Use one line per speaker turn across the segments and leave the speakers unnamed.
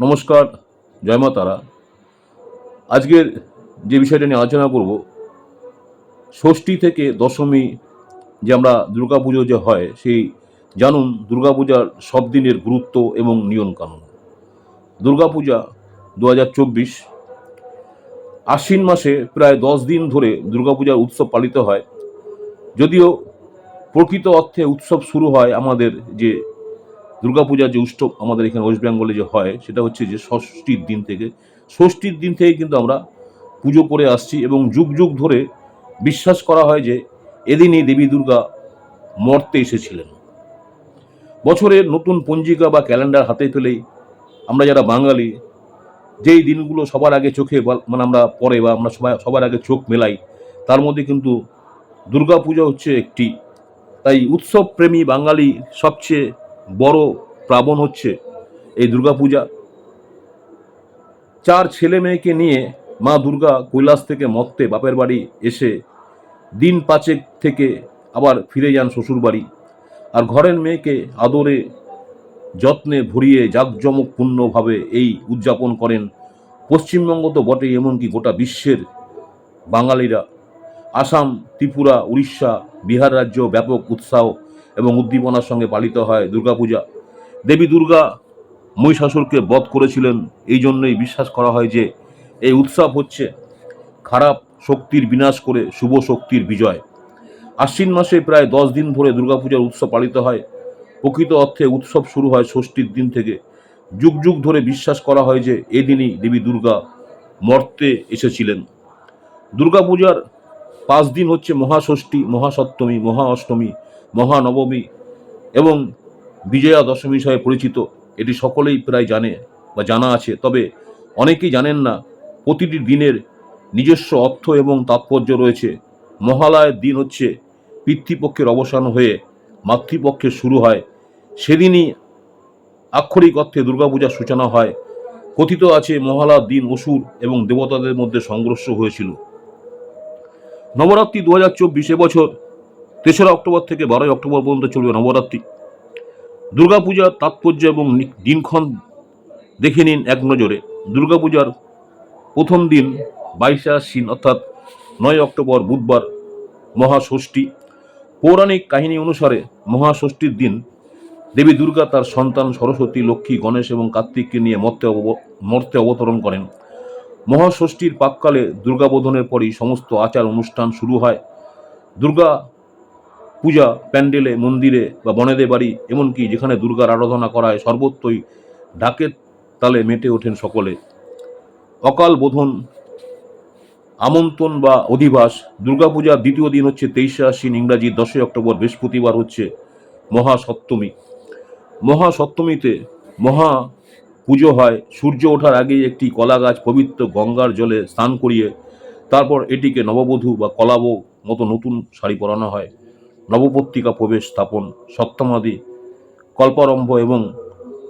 নমস্কার, জয় মা তারা। আজকের যে বিষয়টা নিয়ে আলোচনা করব, ষষ্ঠী থেকে দশমী যে আমরা দুর্গাপুজো যে হয়, সেই জানুন দুর্গাপূজার সব দিনের গুরুত্ব এবং নিয়মকানুন। দুর্গাপূজা দু হাজার চব্বিশ, আশ্বিন মাসে প্রায় দশ দিন ধরে দুর্গাপূজার উৎসব পালিত হয়। যদিও প্রকৃত অর্থে উৎসব শুরু হয় আমাদের যে দুর্গাপূজার যে উৎসব আমাদের এখানে ওয়েস্ট বেঙ্গলে যে হয়, সেটা হচ্ছে যে ষষ্ঠীর দিন থেকে। ষষ্ঠীর দিন থেকে কিন্তু আমরা পুজো করে আসছি এবং যুগ যুগ ধরে বিশ্বাস করা হয় যে এদিনই দেবী দুর্গা মর্তে এসেছিলেন। বছরের নতুন পঞ্জিকা বা ক্যালেন্ডার হাতে পেলেই আমরা যারা বাঙালি, যেই দিনগুলো সবার আগে চোখে মানে আমরা পরে বা আমরা সবাই সবার আগে চোখ মেলাই, তার মধ্যে কিন্তু দুর্গাপূজা হচ্ছে একটি। তাই উৎসব প্রেমী বাঙালি সবচেয়ে বড় প্লাবন হচ্ছে এই দুর্গাপূজা। চার ছেলে মেয়েকে নিয়ে মা দুর্গা কৈলাস থেকে মত্তে বাপের বাড়ি এসে দিন পাঁচেক থেকে আবার ফিরে যান শ্বশুর বাড়ি আর ঘরের মেয়েকে আদরে যত্নে ভরিয়ে জাঁকজমকপূর্ণভাবে এই উদযাপন করেন। পশ্চিমবঙ্গ তো বটেই, এমনকি গোটা বিশ্বের বাঙালিরা। আসাম, ত্রিপুরা, উড়িষ্যা, বিহার রাজ্য ব্যাপক উৎসাহ এবং উদ্দীপনার সঙ্গে পালিত হয় দুর্গাপূজা। দেবী দুর্গা মহিষাসুরকে বধ করেছিলেন। এই জন্যই বিশ্বাস করা হয় যে এই উৎসব হচ্ছে খারাপ শক্তির বিনাশ করে শুভ শক্তির বিজয়। আশ্বিন মাসে প্রায় দশ দিন ধরে দুর্গাপূজার উৎসব পালিত হয়। প্রকৃত অর্থে উৎসব শুরু হয় ষষ্ঠীর দিন থেকে। যুগ যুগ ধরে বিশ্বাস করা হয় যে এদিনই দেবী দুর্গা মর্তে এসেছিলেন। দুর্গাপূজার পাঁচ দিন হচ্ছে মহাষষ্ঠী, মহাসপ্তমী মহা অষ্টমী মহানবমী এবং বিজয়া দশমী হিসাবে পরিচিত, এটি সকলেই প্রায় জানে বা জানা আছে। তবে অনেকেই জানেন না, প্রতিটি দিনের নিজস্ব অর্থ এবং তাৎপর্য রয়েছে। মহালয়ের দিন হচ্ছে পিতৃপক্ষের অবসান হয়ে মাতৃপক্ষের শুরু হয়। সেদিনই আক্ষরিক অর্থে দুর্গাপূজার সূচনা হয়। কথিত আছে, মহালয়ার দিন অসুর এবং দেবতাদের মধ্যে সংঘর্ষ হয়েছিল। নবরাত্রি দু হাজার চব্বিশ এবছর তেসরা অক্টোবর থেকে বারোই অক্টোবর পর্যন্ত চলবে নবরাত্রি। দুর্গাপূজার তাৎপর্য এবং দিনক্ষণ দেখে নিন এক নজরে। দুর্গাপূজার প্রথম দিন বাইশে আশ্বিন, অর্থাৎ নয় অক্টোবর বুধবার মহাষষ্ঠী। পৌরাণিক কাহিনী অনুসারে মহাষষ্ঠীর দিন দেবী দুর্গা তার সন্তান সরস্বতী, লক্ষ্মী, গণেশ এবং কার্তিককে নিয়ে মর্তে মর্তে অবতরণ করেন। মহাষষ্ঠীর পাককালে দুর্গাবোধনের পরই সমস্ত আচার অনুষ্ঠান শুরু হয়। দুর্গা পূজা, প্যান্ডেলে, মন্দিরে বা বনেদে বাড়ি, এমনকি যেখানে দুর্গার আরাধনা করা হয় সর্বত্রই ঢাকের তালে মেতে ওঠেন সকলে। অকাল বোধন, আমন্ত্রণ বা অধিবাস দুর্গাপূজার দ্বিতীয় দিন হচ্ছে তেইশে আশ্বিন ইংরাজি, দশই অক্টোবর, বৃহস্পতিবার হচ্ছে মহাসপ্তমী। মহাসপ্তমীতে মহা পুজো হয়, সূর্য ওঠার আগেই একটি কলা গাছ পবিত্র গঙ্গার জলে স্নান করিয়ে, তারপর এটিকে নববধূ বা কলাবো মতো নতুন শাড়ি পরানো হয়। নবপত্রিকা প্রবেশ স্থাপন, সপ্তমাদি, কল্পারম্ভ এবং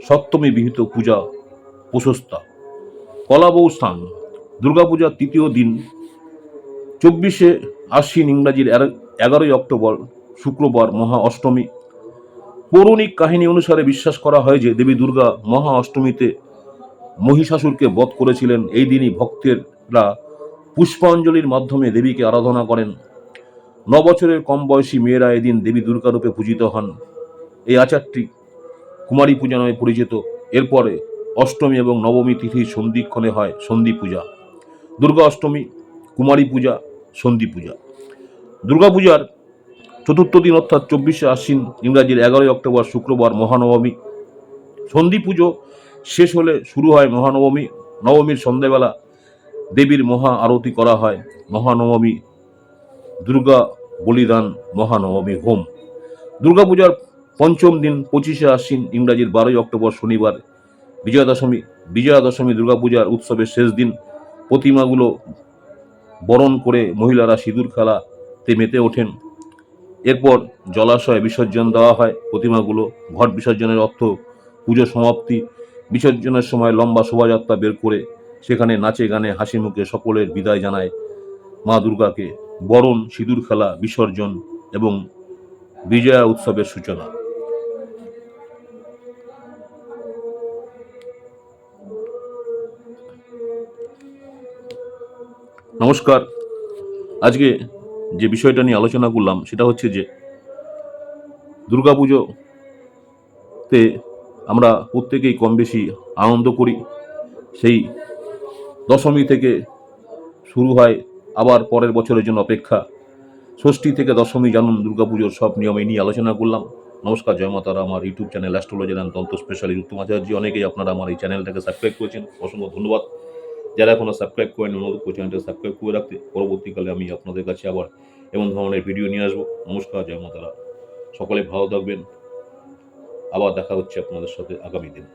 সপ্তমী বিহিত পূজা প্রশস্তা। কলাবৌ স্থান দুর্গাপূজার তৃতীয় দিন, চব্বিশে আশ্বিন ইংরাজির এগারোই অক্টোবর, শুক্রবার মহা অষ্টমী। পৌরাণিক কাহিনী অনুসারে বিশ্বাস করা হয় যে দেবী দুর্গা মহা অষ্টমীতে মহিষাসুরকে বধ করেছিলেন। এই দিনই ভক্তেরা পুষ্পাঞ্জলির মাধ্যমে দেবীকে আরাধনা করেন। ন বছরের কম বয়সী মেয়েরা এদিন দেবী দুর্গা রূপে পূজিত হন। এই আচারটি কুমারী পূজা নামে পরিচিত। এরপরে অষ্টমী এবং নবমী তিথির সন্ধিক্ষণে হয় সন্ধি পূজা। দুর্গা অষ্টমী, কুমারী পূজা, সন্ধি পূজা। দুর্গাপূজার চতুর্থ দিন অর্থাৎ চব্বিশে আশ্বিন ইংরাজির এগারোই অক্টোবর শুক্রবার মহানবমী। সন্ধি পুজো শেষ হলে শুরু হয় মহানবমী। নবমীর সন্ধ্যাবেলা দেবীর মহা আরতি করা হয় মহানবমী। দুর্গা বলিদান মহানবমী হোম। দুর্গাপূজার পঞ্চম দিন পঁচিশে আশ্বিন ইংরাজির বারোই অক্টোবর শনিবার বিজয়া দশমী বিজয়া দশমী দুর্গাপূজার উৎসবের শেষ দিন প্রতিমাগুলো বরণ করে মহিলারা সিঁদুর খেলাতে মেতে ওঠেন। এরপর জলাশয়ে বিসর্জন দেওয়া হয়। প্রতিমাগুলো ঘট বিসর্জনের অর্থ পুজো সমাপ্তি। বিসর্জনের সময় লম্বা শোভাযাত্রা বের করে সেখানে নাচে গানে হাসি মুখে সকলের বিদায় জানায় মা দুর্গাকে। বরণ সিঁদুর খেলা, বিসর্জন এবং বিজয়া উৎসবের সূচনা। নমস্কার। আজকে যে বিষয়টা নিয়ে আলোচনা করলাম, সেটা হচ্ছে যে দুর্গাপুজোতে আমরা প্রত্যেকেই কম বেশি আনন্দ করি। সেই দশমী থেকে শুরু হয় আবার পরের বছরের জন্য অপেক্ষা। ষষ্ঠী থেকে দশমী জানুন দুর্গাপুজোর সব নিয়মে নিয়ে আলোচনা করলাম। নমস্কার, জয় মাতারা আমার YouTube channel astrologer and tantra specially Uttam Acharya. অনেকেই আপনারা আমার এই চ্যানেলটাকে সাবস্ক্রাইব করেছেন। অসংখ্য ধন্যবাদ। যারা এখনও সাবস্ক্রাইব করেন অনুরোধ করছি চ্যানেলটা সাবস্ক্রাইব করে রাখতে। পরবর্তীকালে আমি আপনাদের কাছে আবার এমন ধরনের ভিডিও নিয়ে আসব। নমস্কার, জয় মাতারা সকলে ভালো থাকবেন। আবার দেখা হচ্ছে আপনাদের সাথে আগামী দিন।